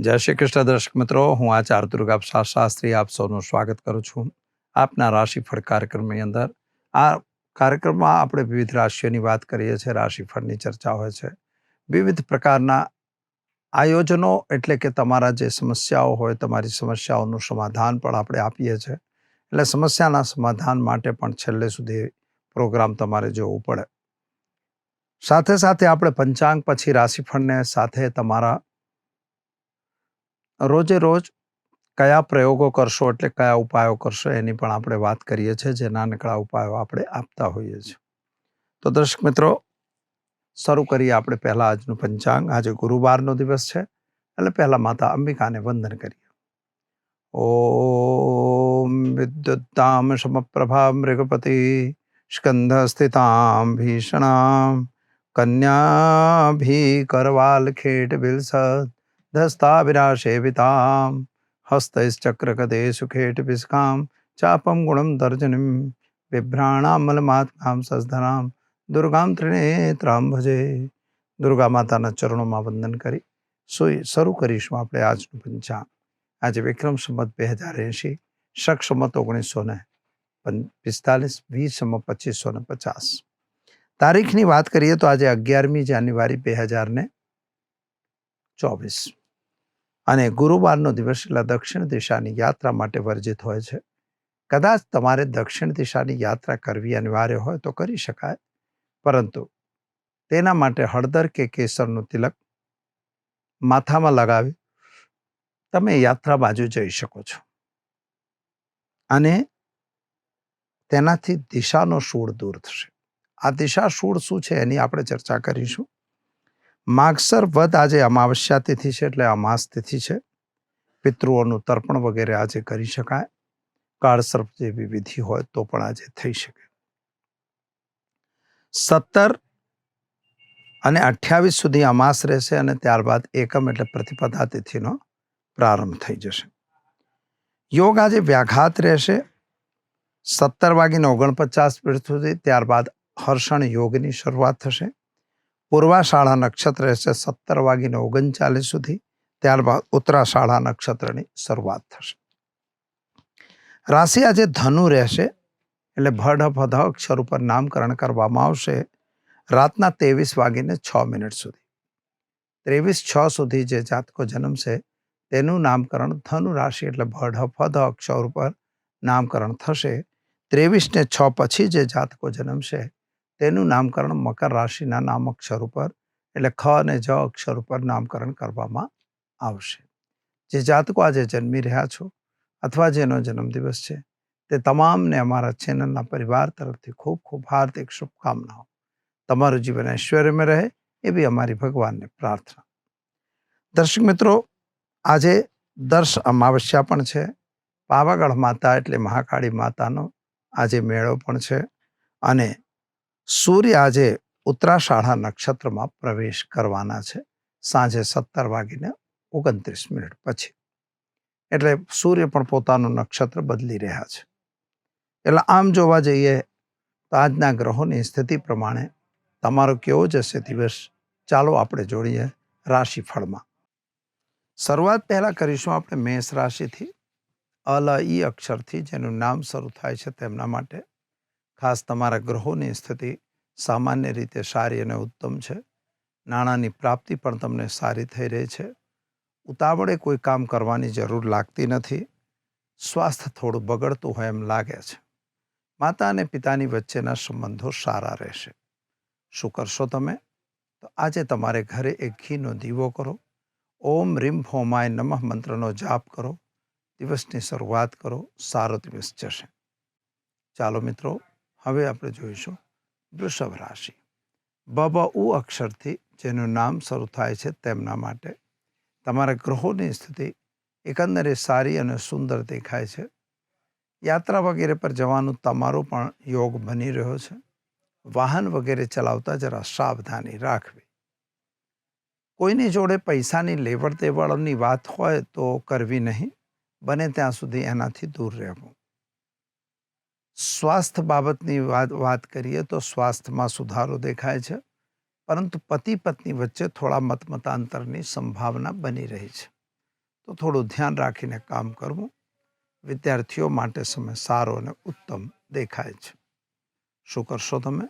જય શ્રી કૃષ્ણ દર્શક મિત્રો, હું આચાર્ય દુર્ગા શાસ્ત્રી આપ સૌનું સ્વાગત કરું છું. આપના રાશિફળ કાર્યક્રમની અંદર. આ કાર્યક્રમમાં આપણે વિવિધ રાશિઓની વાત કરીએ છીએ, રાશિફળની ચર્ચા હોય છે. વિવિધ પ્રકારના આયોજનો એટલે કે તમારા જે સમસ્યાઓ હોય, તમારી સમસ્યાઓનું સમાધાન પણ આપણે આપીએ છીએ. એટલે સમસ્યાના સમાધાન માટે પણ છેલ્લે સુધી પ્રોગ્રામ તમારે જોવું પડે. સાથે સાથે આપણે પંચાંગ પછી રાશિફળને સાથે તમારા રોજે રોજ કયા પ્રયોગો કરશો એટલે કયા ઉપાયો કરશો એની પણ આપણે વાત કરીએ છીએ, જે નાનકડા ઉપાયો આપણે આપતા હોઈએ છીએ. તો દર્શક મિત્રો, શરૂ કરીએ આપણે પહેલા આજનું પંચાંગ. આજે ગુરુવારનો દિવસ છે, એટલે પહેલા માતા અંબિકાને વંદન કરીએ. ઓમ વિદ્યુતામ સમપ્રભા મૃગપતિ સ્કંધ સ્થિતામ ભીષણામ કન્યાભી કરવાલ ખેટ બિલસદ ધસ્તાવિરાશેવિતામ હસ્તૈશ્ચક્રકદે સુખેટ પિસ્કામ ચાપમ ગુણમ દર્જનિમ બિભ્રાણામલમાત્મામ સસ્ધનામ દુર્ગામ ત્રિનેત્રામ ભજે દુર્ગા માતાના ચરણોમાં વંદન કરી સોઈ શરૂ કરીશું આપણે આજનું પંચાંગ આજે વિક્રમ સંમત બે હજાર એંશી શક સંમત ઓગણીસો ને પિસ્તાલીસ વીસ સંમત પચીસો ને પચાસ તારીખની વાત કરીએ તો આજે અગિયારમી જાન્યુઆરી બે હજાર ને ચોવીસ અને ગુરુવારનો દિવસ દક્ષિણ દિશાની યાત્રા માટે વર્જિત હોય છે. કદાચ તમારે દક્ષિણ દિશાની યાત્રા કરવી અનિવાર્ય હોય તો કરી શકાય. પરંતુ તેના માટે હળદર કે કેસરનું તિલક માથામાં લગાવી તમે યાત્રા બાજુ જઈ શકો છો. અને તેનાથી દિશાનો સૂળ દૂર થશે. આ દિશા સૂળ શું છે એની આપણે ચર્ચા કરીશું. માગસર વધ આજે અમાવસ્યા તિથિ છે એટલે અમાસ તિથિ છે. પિતૃઓનું તર્પણ વગેરે આજે કરી શકાય. કાળસર્પ જેવી વિધિ હોય તો પણ આજે થઈ શકે. સત્તર અને અઠ્યાવીસ સુધી અમાસ રહેશે અને ત્યારબાદ એકમ એટલે પ્રતિપદા તિથિનો પ્રારંભ થઈ જશે. યોગ આજે વ્યાઘાત રહેશે. સત્તર વાગીને ઓગણપચાસ મિનિટ સુધી ત્યારબાદ હર્ષણ યોગની શરૂઆત થશે. પૂર્વાષાઢા નક્ષત્ર રહેશે સત્તર વાગીને ઓગણચાલીસ સુધી. ત્યારબાદ ઉત્તરાષાઢા નક્ષત્રની શરૂઆત થશે. રાશિ આજે ધનુ રહેશે, એટલે ભઢ ભધ અક્ષર ઉપર નામકરણ કરવામાં આવશે. રાતના ત્રેવીસ વાગીને છ મિનિટ સુધી. ત્રેવીસ છ સુધી જે જાતકો જન્મશે, તેનું નામકરણ ધનુ રાશિ, એટલે ભઢ ફધ અક્ષર ઉપર નામકરણ થશે. ત્રેવીસને છ પછી જે જાતકો જન્મશે તેનું નામકરણ મકર રાશિના નામ અક્ષર ઉપર એટલે ખ અને જ અક્ષર ઉપર નામકરણ કરવામાં આવશે. જે જાતકો આજે જન્મી રહ્યા છો અથવા જેનો જન્મદિવસ છે, તે તમામને અમારા ચેનલના પરિવાર તરફથી ખૂબ ખૂબ હાર્દિક શુભકામનાઓ. તમારું જીવન ઐશ્વર્યમાં રહે એવી અમારી ભગવાનને પ્રાર્થના. દર્શક મિત્રો, આજે દર્શ અમાવસ્યા પણ છે. પાવાગઢ માતા એટલે મહાકાળી માતાનો આજે મેળો પણ છે અને સૂર્ય આજે ઉત્તરાષાઢા નક્ષત્રમાં પ્રવેશ કરવાના છે. સાંજે સત્તર વાગીને ઓગણત્રીસ મિનિટ પછી. એટલે સૂર્ય પણ પોતાનું નક્ષત્ર બદલી રહ્યા છે. એટલે આમ જોવા જઈએ તો આજના ગ્રહોની સ્થિતિ પ્રમાણે તમારો કેવો જશે દિવસ? ચાલો આપણે જોડીએ રાશિફળમાં. શરૂઆત પહેલાં કરીશું આપણે મેષ રાશિથી. અલ ઈ અક્ષરથી જેનું નામ શરૂ થાય છે તેમના માટે ખાસ તમારા ગ્રહોની સ્થિતિ સામાન્ય રીતે સારી અને ઉત્તમ છે. નાણાંની પ્રાપ્તિ પણ તમને સારી થઈ રહી છે. ઉતાવળે કોઈ કામ કરવાની જરૂર લાગતી નથી. સ્વાસ્થ્ય થોડું બગડતું હોય એમ લાગે છે. માતા અને પિતાની વચ્ચેના સંબંધો સારા રહેશે. શું કરશો તમે? તો આજે તમારે ઘરે એક ઘીનો દીવો કરો. ઓમ રીમ હોમાય નમઃ મંત્રનો જાપ કરો. દિવસની શરૂઆત કરો. સારો દિવસ જશે. ચાલો મિત્રો હવે આપણે જોઈશું વૃષભ રાશિ. બ બ ઉ અક્ષરથી જેનું નામ શરૂ થાય છે તેમના માટે તમારા ગ્રહોની સ્થિતિ એકંદરે સારી અને સુંદર દેખાય છે. યાત્રા વગેરે પર જવાનું તમારો પણ યોગ બની રહ્યો છે. વાહન વગેરે ચલાવતા જરા સાવધાની રાખવી. કોઈની જોડે પૈસાની લેવડ દેવડની વાત હોય તો કરવી નહીં. બને ત્યાં સુધી એનાથી દૂર રહેવું. સ્વાસ્થ્ય બાબતની વાત વાત કરીએ તો સ્વાસ્થ્યમાં સુધારો દેખાય છે, પરંતુ પતિ પત્ની વચ્ચે થોડા મતમતાંતરની સંભાવના બની રહી છે. તો થોડું ધ્યાન રાખીને કામ કરવું, વિદ્યાર્થીઓ માટે સમય સારો અને ઉત્તમ દેખાય છે. શું કરશો તમે?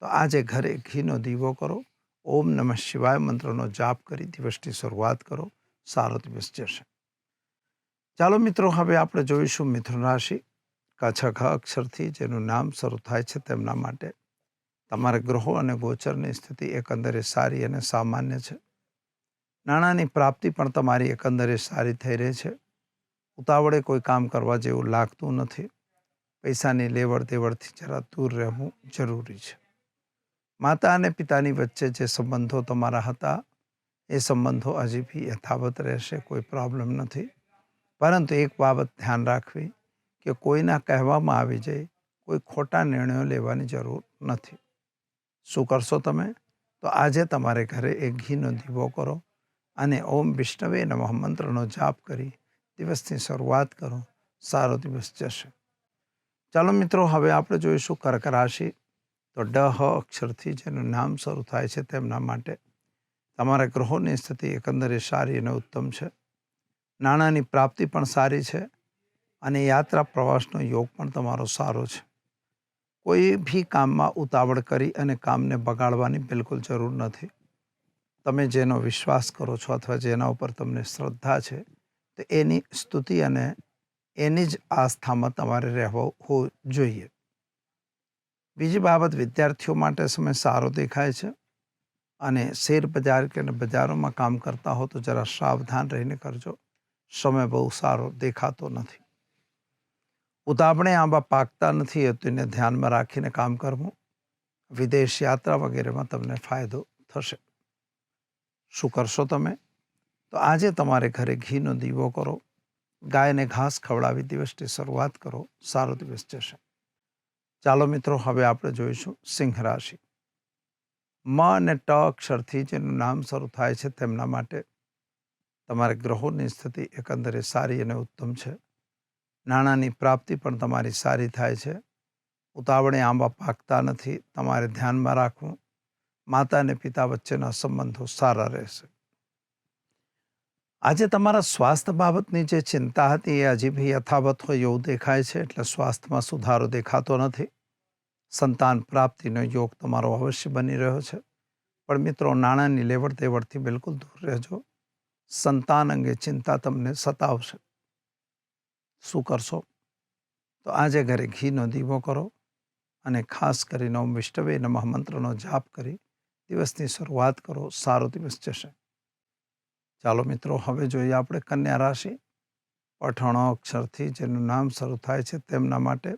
તો આજે ઘરે ઘીનો દીવો કરો, ઓમ નમઃ શિવાય મંત્રનો જાપ કરી દિવસની શરૂઆત કરો, સારો દિવસ જશે. ચાલો મિત્રો, હવે આપણે જોઈશું મિથુન રાશિ. કચ્છ ઘ અક્ષરથી જેનું નામ શરૂ થાય છે તેમના માટે. તમારા ગ્રહો અને ગોચરની સ્થિતિ એકંદરે સારી અને સામાન્ય છે. નાણાંની પ્રાપ્તિ પણ તમારી એકંદરે સારી થઈ રહી છે. ઉતાવળે કોઈ કામ કરવા જેવું લાગતું નથી. પૈસાની લેવડ દેવડથી જરા દૂર રહેવું જરૂરી છે. માતા અને પિતાની વચ્ચે જે સંબંધો તમારા હતા, એ સંબંધો હજી બી યથાવત રહેશે, કોઈ પ્રોબ્લેમ નથી. પરંતુ એક બાબત ધ્યાન રાખવી કે કોઈના કહેવામાં આવી જાય, કોઈ ખોટા નિર્ણયો લેવાની જરૂર નથી. શું કરશો તમે? તો આજે તમારે ઘરે એક ઘીનો દીવો કરો અને ઓમ વિષ્ણવે નમઃ મંત્રનો જાપ કરી દિવસની શરૂઆત કરો. સારો દિવસ જશે. ચાલો મિત્રો, હવે આપણે જોઈશું કર્ક રાશિ. તો ડ, હ અક્ષરથી જેનું નામ શરૂ થાય છે તેમના માટે. તમારા ગ્રહોની સ્થિતિ એકંદરે સારી અને ઉત્તમ છે. નાણાંની પ્રાપ્તિ પણ સારી છે. અને યાત્રા પ્રવાસનો યોગ પણ તમારો સારો છે. કોઈ ભી કામમાં ઉતાવળ કરી અને કામને બગાડવાની બિલકુલ જરૂર નથી. તમે જેનો વિશ્વાસ કરો છો અથવા જેના ઉપર તમને શ્રદ્ધા છે, તો એની સ્તુતિ અને એની જ આસ્થામાં તમારે રહેવું જોઈએ. બીજી બાબત, વિદ્યાર્થીઓ માટે સમય સારો દેખાય છે અને શેર બજાર કે બજારોમાં કામ કરતા હો તો જરા સાવધાન રહીને કરજો. સમય બહુ સારો દેખાતો નથી. ઉતાવળે આંબા પાકતા નથી તો એને ધ્યાનમાં રાખીને કામ કરવું. વિદેશ યાત્રા વગેરેમાં તમને ફાયદો થશે. શું કરશો તમે? તો આજે તમારે ઘરે ઘીનો દીવો કરો. ગાયને ઘાસ ખવડાવી દિવસની શરૂઆત કરો. સારો દિવસ જશે. ચાલો મિત્રો, હવે આપણે જોઈશું સિંહ રાશિ. મ અને ટ અક્ષરથી જેનું નામ શરૂ થાય છે તેમના માટે તમારે ગ્રહોની સ્થિતિ એકંદરે સારી અને ઉત્તમ છે. નાણાંની પ્રાપ્તિ પણ તમારી સારી થાય છે. ઉતાવળે આંબા પાકતા નથી, તમારે ધ્યાનમાં રાખવું. માતા અને પિતા વચ્ચેના સંબંધો સારા રહેશે. આજે તમારા સ્વાસ્થ્ય બાબતની જે ચિંતા હતી એ હજી બી યથાવત હોય એવું દેખાય છે, એટલે સ્વાસ્થ્યમાં સુધારો દેખાતો નથી. સંતાન પ્રાપ્તિનો યોગ તમારો અવશ્ય બની રહ્યો છે. પણ મિત્રો, નાણાંની લેવડ દેવડથી બિલકુલ દૂર રહેજો. સંતાન અંગે ચિંતા તમને સતાવશે. શું કરશો? તો આજે ઘરે ઘીનો દીવો કરો અને ખાસ કરીને ઓમ વિષ્ણવે નમઃ મંત્રનો જાપ કરી દિવસની શરૂઆત કરો. સારો દિવસ જશે. ચાલો મિત્રો, હવે જોઈએ આપણે કન્યા રાશિ. પઠણો અક્ષરથી જેનું નામ શરૂ થાય છે તેમના માટે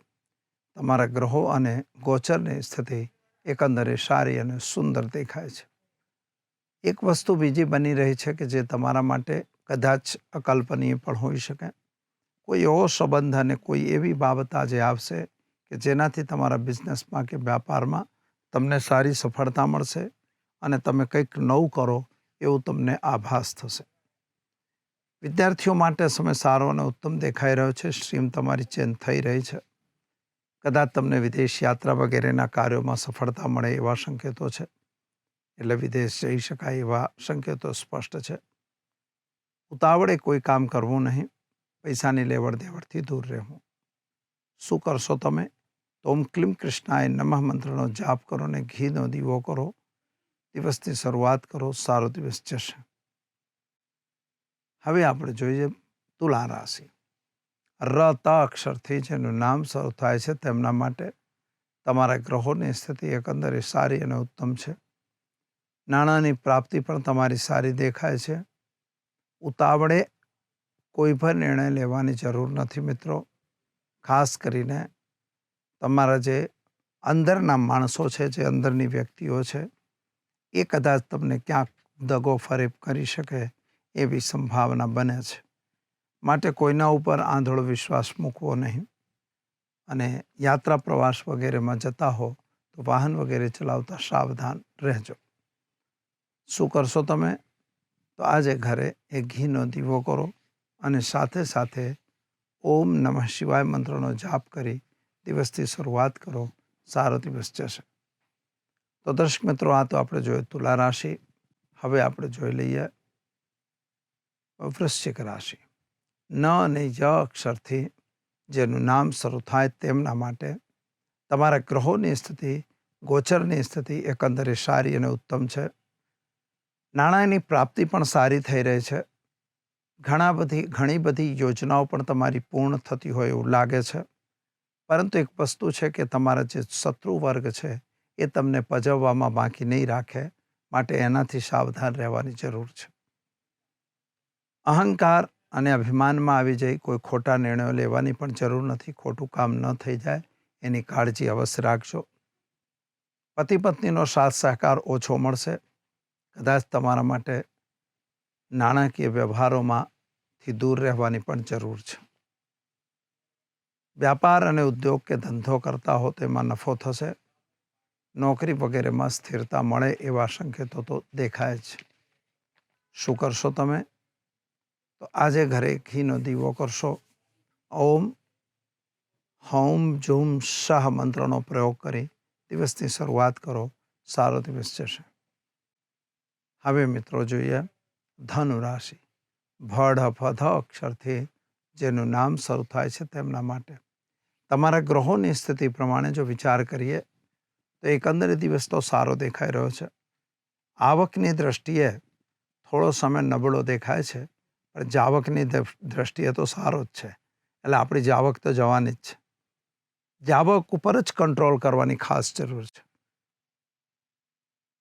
તમારા ગ્રહો અને ગોચરની સ્થિતિ એકંદરે સારી અને સુંદર દેખાય છે. એક વસ્તુ બીજી બની રહી છે કે જે તમારા માટે કદાચ અકલ્પનીય પણ હોઈ શકે. કોઈ એવો સંબંધ અને કોઈ એવી બાબત આજે આવશે કે જેનાથી તમારા બિઝનેસમાં કે વ્યાપારમાં તમને સારી સફળતા મળશે અને તમે કંઈક નવું કરો એવું તમને આભાસ થશે. વિદ્યાર્થીઓ માટે સમય સારો અને ઉત્તમ દેખાઈ રહ્યો છે, સ્ટ્રીમ તમારી ચેન્જ થઈ રહી છે. કદાચ તમને વિદેશ યાત્રા વગેરેના કાર્યોમાં સફળતા મળે એવા સંકેતો છે. એટલે વિદેશ જઈ શકાય એવા સંકેતો સ્પષ્ટ છે. ઉતાવળે કોઈ કામ કરવું નહીં. પૈસાની લેવડ દેવડથી દૂર રહેવું. શું કરશો તમે? તો ઓમ ક્લીમ કૃષ્ણાય નમઃ મંત્રનો જાપ કરો ને ઘીનો દીવો કરો. દિવસની શરૂઆત કરો, સારો દિવસ જશે. હવે આપણે જોઈએ તુલા રાશિ. ર અક્ષરથી જેનું નામ શરૂ થાય છે તેમના માટે તમારા ગ્રહોની સ્થિતિ એકંદરે સારી અને ઉત્તમ છે. નાણાંની પ્રાપ્તિ પણ તમારી સારી દેખાય છે. ઉતાવળે કોઈ પણ નિર્ણય લેવાની જરૂર નથી મિત્રો. ખાસ કરીને તમારા જે અંદરના માણસો છે, જે અંદરની વ્યક્તિઓ છે, એ કદાચ તમને ક્યાંક દગો ફરેબ કરી શકે એવી સંભાવના બને છે. માટે કોઈના ઉપર આંધળો વિશ્વાસ મૂકવો નહીં. અને યાત્રા પ્રવાસ વગેરેમાં જતા હો તો વાહન વગેરે ચલાવતા સાવધાન રહેજો. શું કરશો તમે? તો આજે ઘરે એ ઘીનો દીવો કરો. અને સાથે સાથે ઓમ નમઃ શિવાય મંત્રનો જાપ કરી દિવસથી શરૂઆત કરો. સારો દિવસ જશે. તો દર્શક મિત્રો, આ તો આપણે જોયું તુલા રાશિ. હવે આપણે જોઈ લઈએ વૃશ્ચિક રાશિ. ન અને ય અક્ષરથી જેનું નામ શરૂ થાય તેમના માટે તમારા ગ્રહોની સ્થિતિ, ગોચરની સ્થિતિ એકંદરે સારી અને ઉત્તમ છે. નાણાંની પ્રાપ્તિ પણ સારી થઈ રહી છે. ઘણા બધી, ઘણી બધી યોજનાઓ પણ તમારી પૂર્ણ થતી હોય એવું લાગે છે. પરંતુ એક વસ્તુ છે કે તમારા જે શત્રુ વર્ગ છે, એ તમને પજવવામાં બાકી નહીં રાખે માટે એનાથી સાવધાન રહેવાની જરૂર છે. અહંકાર અને અભિમાનમાં આવી જઈ કોઈ ખોટા નિર્ણયો લેવાની પણ જરૂર નથી. ખોટું કામ ન થઈ જાય, એની કાળજી અવશ્ય રાખજો. પતિ પત્નીનો સાથ સહકાર ઓછો મળશે. કદાચ તમારા માટે નાણાકીય વ્યવહારોમાંથી દૂર રહેવાની પણ જરૂર છે. વ્યાપાર અને ઉદ્યોગ કે ધંધો કરતા હો તેમાં નફો થશે. નોકરી વગેરેમાં સ્થિરતા મળે એવા સંકેતો તો દેખાય છે શું કરશો તમે? તો આજે ઘરે ઘીનો દીવો કરશો. ઓમ, હોમ, જુમ, શાહ મંત્રનો પ્રયોગ કરી દિવસની શરૂઆત કરો. સારો દિવસ જશે. હવે મિત્રો જોઈએ ધનુ રાશિ. ભડ ફધ અક્ષરથી જેનું નામ શરૂ થાય છે તેમના માટે. તમારા ગ્રહોની સ્થિતિ પ્રમાણે જો વિચાર કરીએ, તો એકંદરે દિવસ તો સારો દેખાઈ રહ્યો છે. આવકની દ્રષ્ટિએ થોડો સમય નબળો દેખાય છે, પણ જાવકની દ્રષ્ટિએ તો સારો જ છે. એટલે આપણી જાવક તો જવાની જ છે. જાવક ઉપર જ કંટ્રોલ કરવાની ખાસ જરૂર છે.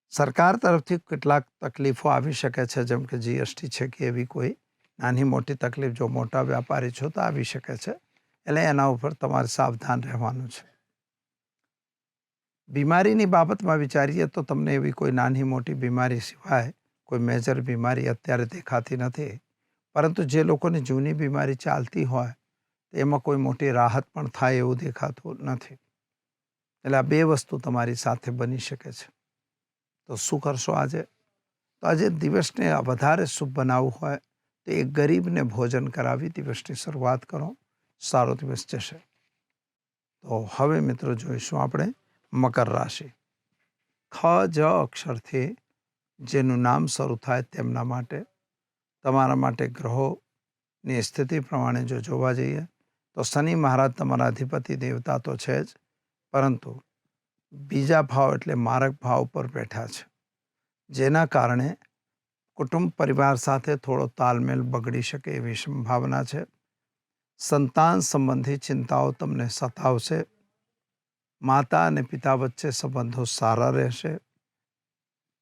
સરકાર તરફથી કેટલાક તકલીફો આવી શકે છે, જેમ કે જીએસટી છે કે એવી કોઈ નાની મોટી તકલીફ જો મોટા વ્યાપારી છો તો આવી શકે છે. એટલે એના ઉપર તમારે સાવધાન રહેવાનું છે. બીમારીની બાબતમાં વિચારીએ તો તમને એવી કોઈ નાની મોટી બીમારી સિવાય કોઈ મેજર બીમારી અત્યારે દેખાતી નથી. પરંતુ જે લોકોની જૂની બીમારી ચાલતી હોય એમાં કોઈ મોટી રાહત પણ થાય એવું દેખાતું નથી. એટલે આ બે વસ્તુ તમારી સાથે બની શકે છે. તો શું કરશો આજે? તો આજે દિવસને વધારે શુભ બનાવવું હોય તો એ ગરીબને ભોજન કરાવી દિવસની શરૂઆત કરો, સારો દિવસ જશે. તો હવે મિત્રો જોઈશું આપણે મકર રાશિ. ખ, જ અક્ષરથી જેનું નામ શરૂ થાય તેમના માટે, તમારા માટે ગ્રહોની સ્થિતિ પ્રમાણે જો જોવા જઈએ, તો શનિ મહારાજ તમારા અધિપતિ દેવતા તો છે જ, પરંતુ બીજા ભાવ એટલે મારક ભાવ પર બેઠા છે. જેના કારણે કુટુંબ, પરિવાર સાથે થોડો તાલમેલ બગડી શકે એવી સંભાવના છે. સંતાન સંબંધી ચિંતાઓ તમને સતાવશે. માતા અને પિતા વચ્ચે સંબંધો સારા રહેશે.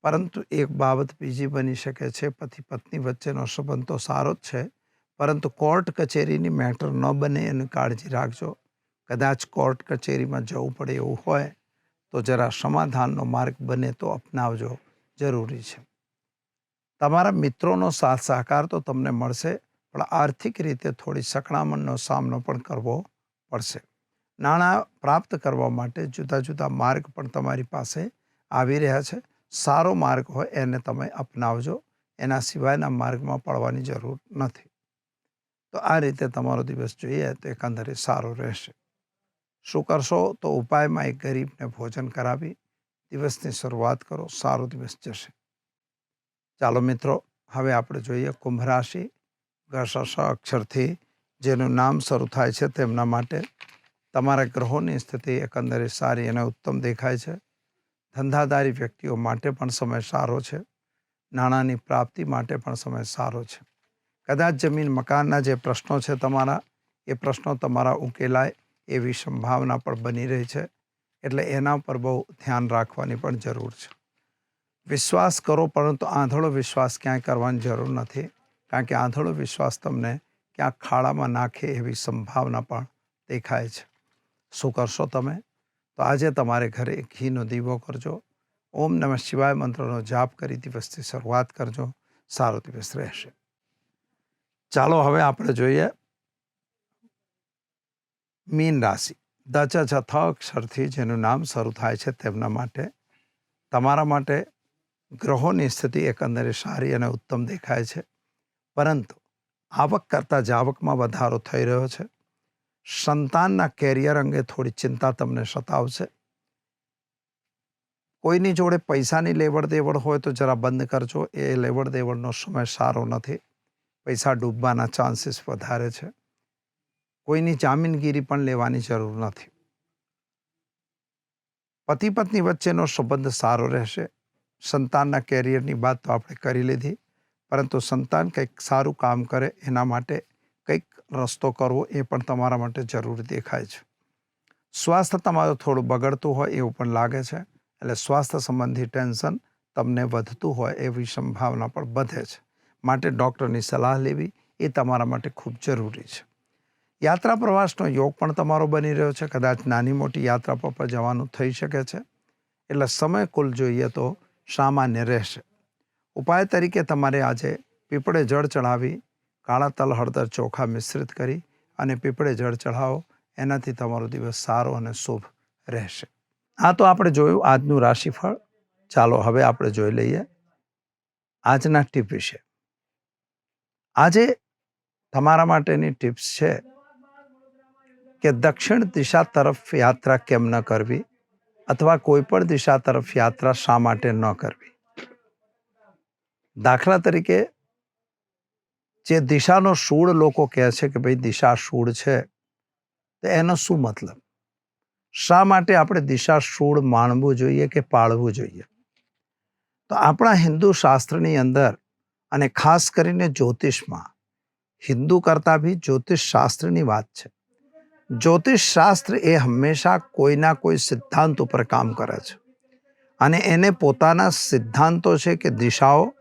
પરંતુ એક બાબત બીજી બની શકે છે, પતિ પત્ની વચ્ચેનો સંબંધ તો સારો જ છે. પરંતુ કોર્ટ કચેરીની મેટર ન બને એની કાળજી રાખજો. કદાચ કોર્ટ કચેરીમાં જવું પડે એવું હોય તો જરા સમાધાનનો માર્ગ બને તો અપનાવજો. જરૂરી છે. તમારા મિત્રોનો સાથ સહકાર તો તમને મળશે, પણ આર્થિક રીતે થોડી સકળામણનો સામનો પણ કરવો પડશે. નાણાં પ્રાપ્ત કરવા માટે જુદા જુદા માર્ગ પણ તમારી પાસે આવી રહ્યા છે. સારો માર્ગ હોય એને તમે અપનાવજો, એના સિવાયના માર્ગમાં પડવાની જરૂર નથી. તો આ રીતે તમારો દિવસ જોઈએ તો એકંદરે સારો રહેશે. શું કરશો? તો ઉપાયમાં એક ગરીબને ભોજન કરાવી, દિવસની શરૂઆત કરો, સારો દિવસ જશે. ચાલો મિત્રો, હવે આપણે જોઈએ કુંભ રાશિ. ગસ અક્ષરથી જેનું નામ શરૂ થાય છે તેમના માટે તમારા ગ્રહોની સ્થિતિ એકંદરે સારી અને ઉત્તમ દેખાય છે. ધંધાદારી વ્યક્તિઓ માટે પણ સમય સારો છે. નાણાંની પ્રાપ્તિ માટે પણ સમય સારો છે. કદાચ જમીન મકાનના જે પ્રશ્નો છે તમારા, એ પ્રશ્નો તમારા ઉકેલાય એવી સંભાવના પણ બની રહી છે. એટલે એના પર બહુ ધ્યાન રાખવાની પણ જરૂર છે. વિશ્વાસ કરો, પરંતુ આંધળો વિશ્વાસ ક્યાંય કરવાની જરૂર નથી. કારણ કે આંધળો વિશ્વાસ તમને ક્યાંક ખાડામાં નાખે એવી સંભાવના પણ દેખાય છે. શું કરશો તમે? તો આજે તમારે ઘરે ઘીનો દીવો કરજો. ઓમ નમઃ શિવાય મંત્રનો જાપ કરી દિવસથી શરૂઆત કરજો. સારો દિવસ રહેશે. ચાલો હવે આપણે જોઈએ મીન રાશિ. દચ છથ અક્ષરથી જેનું નામ શરૂ થાય છે તેમના માટે. તમારા માટે ગ્રહોની સ્થિતિ એકંદરે સારી અને ઉત્તમ દેખાય છે. પરંતુ આવક કરતાં જાવકમાં વધારો થઈ રહ્યો છે. સંતાનના કેરિયર અંગે થોડી ચિંતા તમને સતાવશે. કોઈની જોડે પૈસાની લેવડ દેવડ હોય તો જરા બંધ કરજો. એ લેવડ દેવડનો સમય સારો નથી. પૈસા ડૂબવાના ચાન્સીસ વધારે છે. કોઈની જામીનગીરી પણ લેવાની જરૂર નથી. પતિ પત્ની વચ્ચેનો સંબંધ સારો રહેશે. સંતાનના કેરિયરની વાત તો આપણે કરી લીધી, પરંતુ સંતાન કંઈક સારું કામ કરે એના માટે કંઈક રસ્તો કરવો એ પણ તમારા માટે જરૂરી દેખાય છે. સ્વાસ્થ્ય તમારું થોડું બગડતું હોય એવું પણ લાગે છે, એટલે સ્વાસ્થ્ય સંબંધી ટેન્શન તમને વધતું હોય એવી સંભાવના પણ વધે છે. માટે ડૉક્ટરની સલાહ લેવી એ તમારા માટે ખૂબ જરૂરી છે. યાત્રા પ્રવાસનો યોગ પણ તમારો બની રહ્યો છે, કદાચ નાની મોટી યાત્રા પર જવાનું થઈ શકે છે, એટલે સમય કુલ જોઈએ તો સામાન્ય રહેશે. ઉપાય તરીકે તમારે આજે પીપળે જળ ચઢાવી, કાળા તલ હળદર ચોખા મિશ્રિત કરી અને પીપળે જળ ચઢાવો. એનાથી તમારો દિવસ સારો અને શુભ રહેશે. આ તો આપણે જોયું આજનું રાશિફળ. ચાલો હવે આપણે જોઈ લઈએ આજના ટીપ વિશે. આજે તમારા માટેની ટિપ્સ છે કે દક્ષિણ દિશા તરફ યાત્રા કેમ ન કરવી? અથવા કોઈ પણ દિશા તરફ યાત્રા શા માટે ન કરવી? દાખલા તરીકે, જે દિશાનો શૂળ લોકો કહે છે કે ભાઈ દિશા શૂળ છે, તો એનો શું મતલબ? શા માટે આપણે દિશા શૂળ માણવું જોઈએ કે પાળવું જોઈએ? તો આપણા હિન્દુ શાસ્ત્રની અંદર અને ખાસ કરીને જ્યોતિષમાં હિન્દુ કરતાં બી જ્યોતિષ શાસ્ત્રની વાત છે. જ્યોતિષ શાસ્ત્ર એ હંમેશા કોઈના કોઈ સિદ્ધાંત ઉપર કામ કરે છે. અને એને પોતાના સિદ્ધાંતો છે કે દિશાઓ,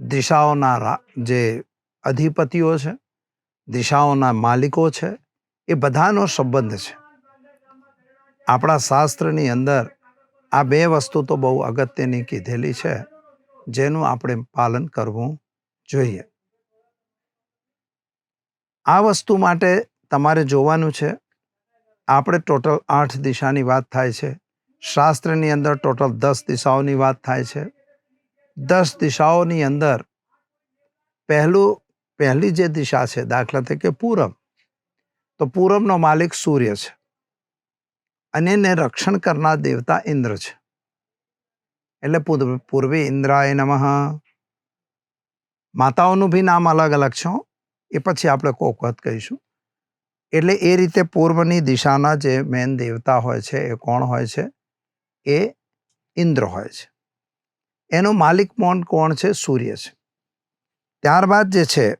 દિશાઓના જે અધિપતિઓ છે, દિશાઓના માલિકો છે, એ બધાનો સંબંધ છે. આપણા શાસ્ત્રની અંદર આ બે વસ્તુ તો બહુ અગત્યની કીધેલી છે, જેનું આપણે પાલન કરવું જોઈએ. આ વસ્તુ માટે તમારે જોવાનું છે, આપણે ટોટલ આઠ દિશાની વાત થાય છે, શાસ્ત્રની અંદર ટોટલ દસ દિશાઓની વાત થાય છે. દસ દિશાઓની અંદર પહેલું, પહેલી જે દિશા છે, દાખલા તરીકે પૂરબ, તો પૂરબનો માલિક સૂર્ય છે અને એને રક્ષણ કરનાર દેવતા ઇન્દ્ર છે. એટલે પૂર્વે ઇન્દ્રાય નમઃ. માતાઓનું બી નામ અલગ અલગ છે એ પછી આપણે કોક વાત કહીશું. એટલે એ રીતે પૂર્વની દિશાના જે મેન દેવતા હોય છે, એ કોણ હોય છે? એ ઇન્દ્ર હોય છે. એનો માલિક મોન કોણ છે? સૂર્ય છે. ત્યારબાદ જે છે,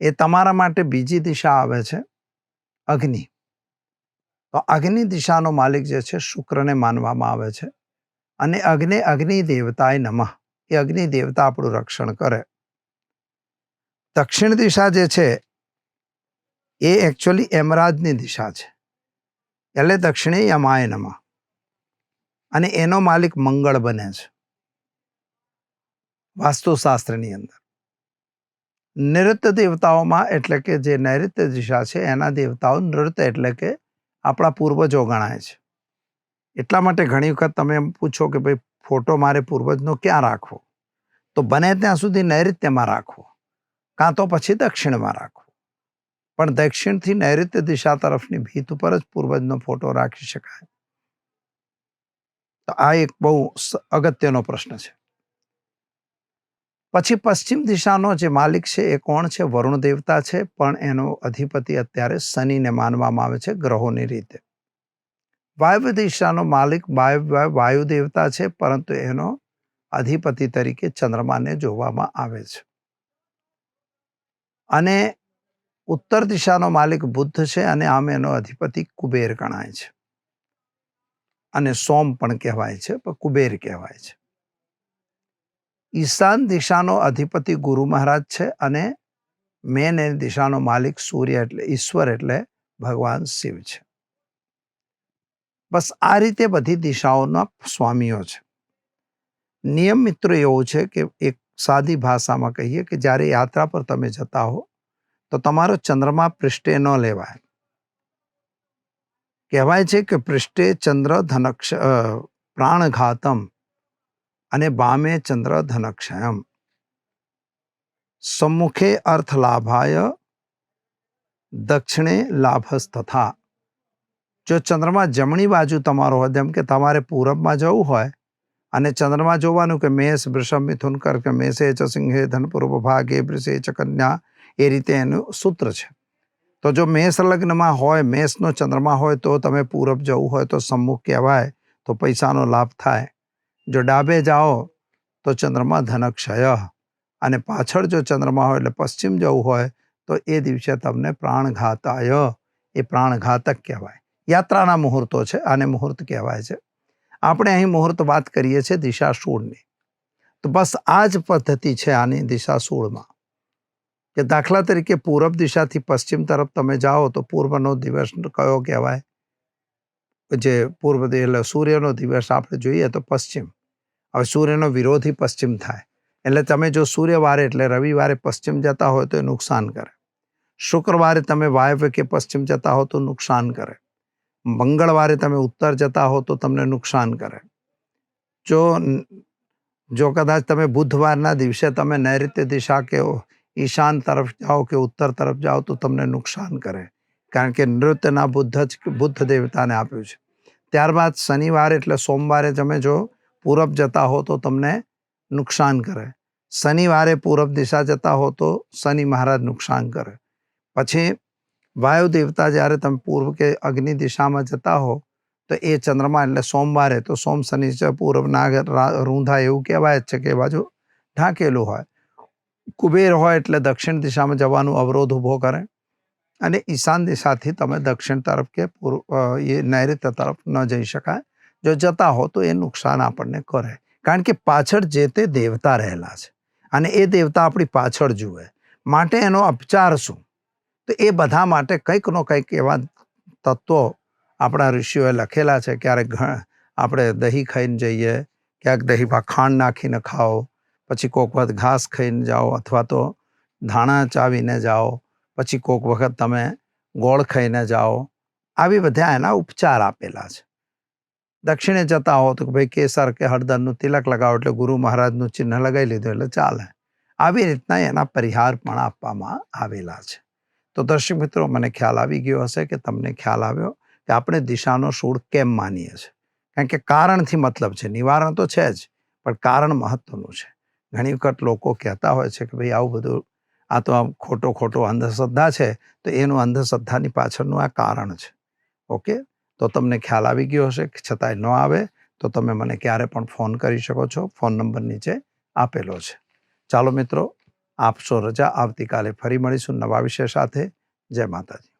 એ તમારા માટે બીજી દિશા આવે છે, અગ્નિ. તો અગ્નિ દિશાનો માલિક જે છે, શુક્રને માનવામાં આવે છે. અને અગ્નિ અગ્નિ દેવતાએ નમઃ. એ અગ્નિ દેવતા આપણું રક્ષણ કરે. દક્ષિણ દિશા જે છે એ એકચ્યુઅલી એમરાજની દિશા છે. એટલે દક્ષિણે યમાયનમાં નમઃ. અને એનો માલિક મંગળ બને છે. વાસ્તુશાસ્ત્રની અંદર. નૃત્ય દેવતાઓમાં એટલે કે જે નૈઋત્ય દિશા છે, એના દેવતાઓ નૃત્ય એટલે કે આપણા પૂર્વજો ગણાય છે. એટલા માટે ઘણી વખત તમે એમ પૂછો કે ભાઈ, ફોટો મારે પૂર્વજનો ક્યાં રાખવો? તો બને ત્યાં સુધી નૈઋત્યમાં રાખવો. કાં તો પછી દક્ષિણમાં રાખવો. પણ દક્ષિણથી નૈઋત્ય દિશા તરફની ભીત ઉપર જ પૂર્વજનો ફોટો રાખી શકાય. તો આ એક બહુ અગત્યનો પ્રશ્ન છે. પછી પશ્ચિમ દિશાનો જે માલિક છે એ કોણ છે? વરુણ દેવતા છે, પણ એનો અધિપતિ અત્યારે શનિને માનવામાં આવે છે ગ્રહોની રીતે. વાયવ્ય દિશાનો માલિક વાયુ દેવતા છે, પરંતુ એનો અધિપતિ તરીકે ચંદ્રમાને જોવામાં આવે છે. અને ઉત્તર દિશાનો માલિક બુદ્ધ છે અને આમ એનો અધિપતિ કુબેર ગણાય છે. અને સોમ પણ કહેવાય છે, પણ કુબેર કહેવાય છે. ઈશાન દિશાનો અધિપતિ ગુરુ મહારાજ છે અને મેન એ દિશાનો માલિક સૂર્ય એટલે, ઈશ્વર એટલે ભગવાન શિવ છે. બસ આ રીતે બધી દિશાઓના સ્વામીઓ છે. નિયમ મિત્રો એવો છે કે એક સાદી ભાષામાં કહીએ કે જ્યારે યાત્રા પર તમે જતા હો તો તમારો ચંદ્રમા પૃષ્ઠે ન લેવાય. કહેવાય છે કે પૃષ્ઠે ચંદ્ર ધનક્ષ પ્રાણઘાતમ અને બામે ચંદ્ર ધનક્ષયમ. સમ્મુખે અર્થ લાભાય દક્ષિણે લાભસ તથા જો ચંદ્રમાં જમણી બાજુ તમારો હોય, જેમ કે તમારે પૂરબમાં જવું હોય, અને ચંદ્રમાં જોવાનું કે મેષ, વૃષભ, મિથુન, કર્ક, મેષે ચ સિંહે ધન ભાગે વૃષે ચ કન્યા એ રીતે એનું સૂત્ર છે. તો જો મેષ લગ્નમાં હોય, મેષનો ચંદ્રમા હોય, તો તમે પૂરબ જવું હોય તો સમ્મુખ કહેવાય, તો પૈસાનો લાભ થાય. જો ડાબે જાઓ, તો ચંદ્રમા ધનક્ષય. અને પાછળ જો ચંદ્રમા હોય એટલે પશ્ચિમ જવું હોય, તો એ દિવસે તમને પ્રાણઘાતાય. એ પ્રાણઘાતક કહેવાય. યાત્રાના મુહૂર્તો છે, આને મુહૂર્ત કહેવાય છે. આપણે અહીં મુહૂર્ત વાત કરીએ છીએ દિશાશૂળની. તો બસ આ જ પદ્ધતિ છે આની દિશાશૂળમાં. કે દાખલા તરીકે પૂરબ દિશાથી પશ્ચિમ તરફ તમે જાઓ તો પૂર્વનો દિવસ કયો કહેવાય? જે પૂર્વ એટલે સૂર્યનો દિવસ આપણે જોઈએ તો પશ્ચિમ. હવે સૂર્યનો વિરોધી પશ્ચિમ થાય. એટલે તમે જો સૂર્યવારે એટલે રવિવારે પશ્ચિમ જતા હોય તો એ નુકસાન કરે. શુક્રવારે તમે વાયવ્ય કે પશ્ચિમ જતા હો તો નુકસાન કરે. મંગળવારે તમે ઉત્તર જતા હો તો તમને નુકસાન કરે. જો જો કદાચ તમે બુધવારના દિવસે તમે નૈઋત્ય દિશા કે ઈશાન તરફ જાઓ કે ઉત્તર તરફ જાઓ તો તમને નુકસાન કરે. કારણ કે નૃત્યના બુદ્ધ જ બુદ્ધ દેવતાને આપ્યું છે. ત્યારબાદ શનિવારે એટલે સોમવારે તમે જો પૂરબ જતા હો તો તમને નુકસાન કરે. શનિવારે પૂરબ દિશા જતા હો તો શનિ મહારાજ નુકસાન કરે. પછી વાયુ દેવતા જ્યારે તમે પૂર્વ કે અગ્નિ દિશામાં જતા હો તો એ ચંદ્રમા એટલે સોમવારે તો સોમ, શનિ છે પૂર્વ નાગ રૂંધા એવું કહેવાય જ છે કે બાજુ ઢાંકેલું હોય. કુબેર હોય એટલે દક્ષિણ દિશામાં જવાનું અવરોધ ઊભો કરે અને ઈશાન દિશાથી તમે દક્ષિણ તરફ કે પૂર્વ એ નૈઋત્ય તરફ ન જઈ શકાય. જો જતા હો તો એ નુકસાન આપણને કરે. કારણ કે પાછળ જે તે દેવતા રહેલા છે અને એ દેવતા આપણી પાછળ જુએ. માટે એનો અપચાર શું? તો એ બધા માટે કંઈકનો કંઈક એવા તત્વો આપણા ઋષિઓએ લખેલા છે. ક્યારેક આપણે દહીં ખાઈને જઈએ ક્યાંક દહીંમાં ખાંડ નાખીને ખાઓ પછી કોક વખત ઘાસ ખાઈને જાઓ અથવા તો ધાણા ચાવીને જાઓ, પછી કોક વખત તમે ગોળ ખાઈને જાઓ. આવી બધા એના ઉપચાર આપેલા છે. દક્ષિણે જતા હો તો ભાઈ કેસર કે હળદરનું તિલક લગાવો એટલે ગુરુ મહારાજનું ચિહ્ન લગાવી લીધું એટલે ચાલે. આવી રીતના એના પરિહાર પણ આપવામાં આવેલા છે. તો દર્શક મિત્રો, મને ખ્યાલ આવી ગયો હશે કે તમને ખ્યાલ આવ્યો કે આપણે દિશાનો સૂળ કેમ માનીએ છીએ? કારણ કે કારણથી મતલબ છે. નિવારણ તો છે જ, પણ કારણ મહત્વનું છે. ઘણી વખત લોકો કહેતા હોય છે કે ભાઈ આવું બધું, આ તો આમ ખોટો ખોટો અંધશ્રદ્ધા છે, તો એનું અંધશ્રદ્ધાની પાછળનું આ કારણ છે. ઓકે? તો તમને ખ્યાલ આવી ગયો હશે છતાંય ન આવે, તો તમે મને ક્યારે પણ ફોન કરી શકો છો. ફોન નંબર નીચે આપેલો છે. ચાલો મિત્રો, આપશો રજા. આવતીકાલે ફરી મળીશું નવા વિષય સાથે. જય માતાજી.